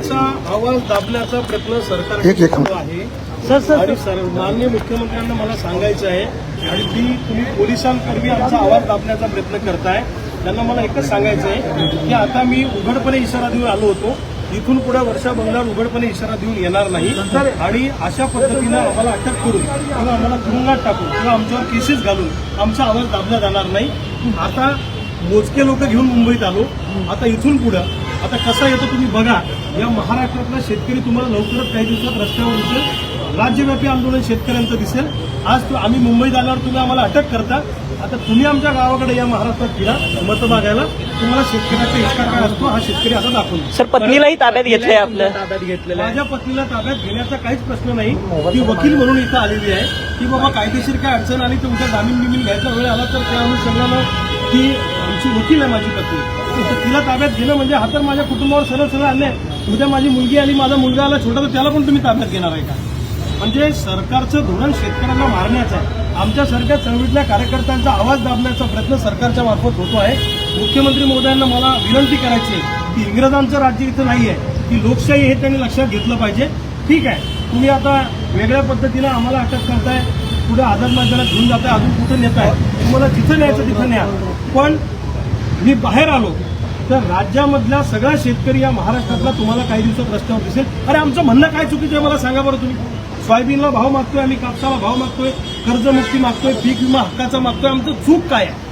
आमचा आवाज दाबण्याचा प्रयत्न सरकार एक- एक- सुरू आहे आणि सर. माननीय मुख्यमंत्र्यांना मला सांगायचं आहे आणि ती तुम्ही पोलिसांपूर्वी आमचा आवाज दाबण्याचा प्रयत्न करताय. त्यांना मला एकच सांगायचं आहे की आता मी उघडपणे इशारा देऊन आलो होतो. इथून पुढे वर्षा बंगल्यावर उघडपणे इशारा देऊन येणार नाही. आणि अशा पद्धतीनं आम्हाला अटक करून किंवा आम्हाला तुरुंगात टाकून किंवा आमच्यावर केसेस घालून आमचा आवाज दाबला जाणार नाही. आता मोजके लोक घेऊन मुंबईत आलो. आता इथून पुढं आता कसा येतो तुम्ही बघा. या महाराष्ट्रातला शेतकरी तुम्हाला लवकरच काही दिवसात रस्त्यावर दिसेल. राज्यव्यापी आंदोलन शेतकऱ्यांचं दिसेल. आज तु- आम्ही मुंबईत आल्यावर तुम्ही आम्हाला अटक करता. आता तुम्ही आमच्या गावाकडे या महाराष्ट्रात फिरा मतं मागायला. तुम्हाला शेतकऱ्याचा हिस्सा काय असतो हा शेतकरी असा दाखवून सर पत्नीलाही ताब्यात घेतलंय आपलं. ताब्यात घेतलेलं आहे. माझ्या पत्नीला ताब्यात घेण्याचा काहीच प्रश्न नाही. ती वकील म्हणून इथं आलेली आहे. की बाबा कायदेशीर काय अडचण आली तर उद्या जामीन बिमीन घ्यायचा वेळ आला तर त्या अनुषंगानं ती आमची वकील आहे माझी पत्नी. तिला ताब्यात घेणं म्हणजे हा तर माझ्या कुटुंबावर सरळ सरळ आले उद्या माझी मुलगी आली माझा मुलगा आला छोटा तर त्याला पण तुम्ही ताब्यात घेणार आहे का? म्हणजे सरकारचं धोरण शेतकऱ्यांना मारण्याचं आहे. आमच्यासारख्या चळवळीतल्या कार्यकर्त्यांचा आवाज दाबण्याचा प्रयत्न सरकारच्या मार्फत होतो आहे. मुख्यमंत्री मोदयांना मला विनंती करायची आहे की इंग्रजांचं राज्य इथं नाही आहे की लोकशाही हे त्यांनी लक्षात घेतलं पाहिजे. ठीक आहे तुम्ही आता वेगळ्या पद्धतीनं आम्हाला अटक करताय. पुढे आझाद मैदानात घेऊन जाताय अजून कुठं नेताय? तुम्हाला जिथं न्यायचं तिथं न्या. पण मी बाहेर आलो तर राज्यामधल्या सगळा शेतकरी या महाराष्ट्रातला तुम्हाला काही दिवसात रस्त्यावर दिसेल. अरे आमचं म्हणणं काय चुकीचं आहे? मला सांगा बरं तुम्ही. सोयाबीनला भाव मागतोय आम्ही कापसाला भाव मागतोय कर्जमुक्ती मागतोय पीक विमा हक्काचा मागतोय. आमचं चूक काय आहे?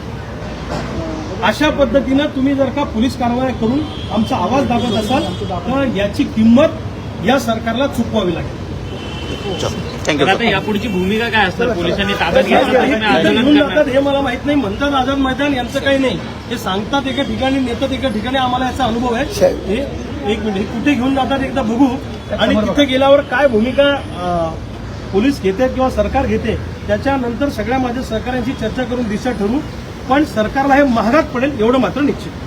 अशा पद्धतीनं तुम्ही जर का पोलीस कारवाया करून आमचा आवाज दाबत असाल तर याची किंमत या सरकारला चुकवावी लागेल. थँक्यू आता यापुढची भूमिका काय असणार? पोलिसांनी ताब्यात घेतलं हे मला माहीत नाही. म्हणतात आझाद मैदान यांचं काही नाही. हे सांगतात एका ठिकाणी नेतात एका ठिकाणी. आम्हाला याचा अनुभव आहे. हे एक मिनिट हे कुठे घेऊन जातात एकदा बघू. आणि तिथे गेल्यावर काय भूमिका पोलीस घेते किंवा सरकार घेते त्याच्यानंतर सगळ्या माझ्या सहकाऱ्यांची चर्चा करून दिशा ठरवू पण सरकारला हे महागात पडेल एवढं मात्र निश्चित.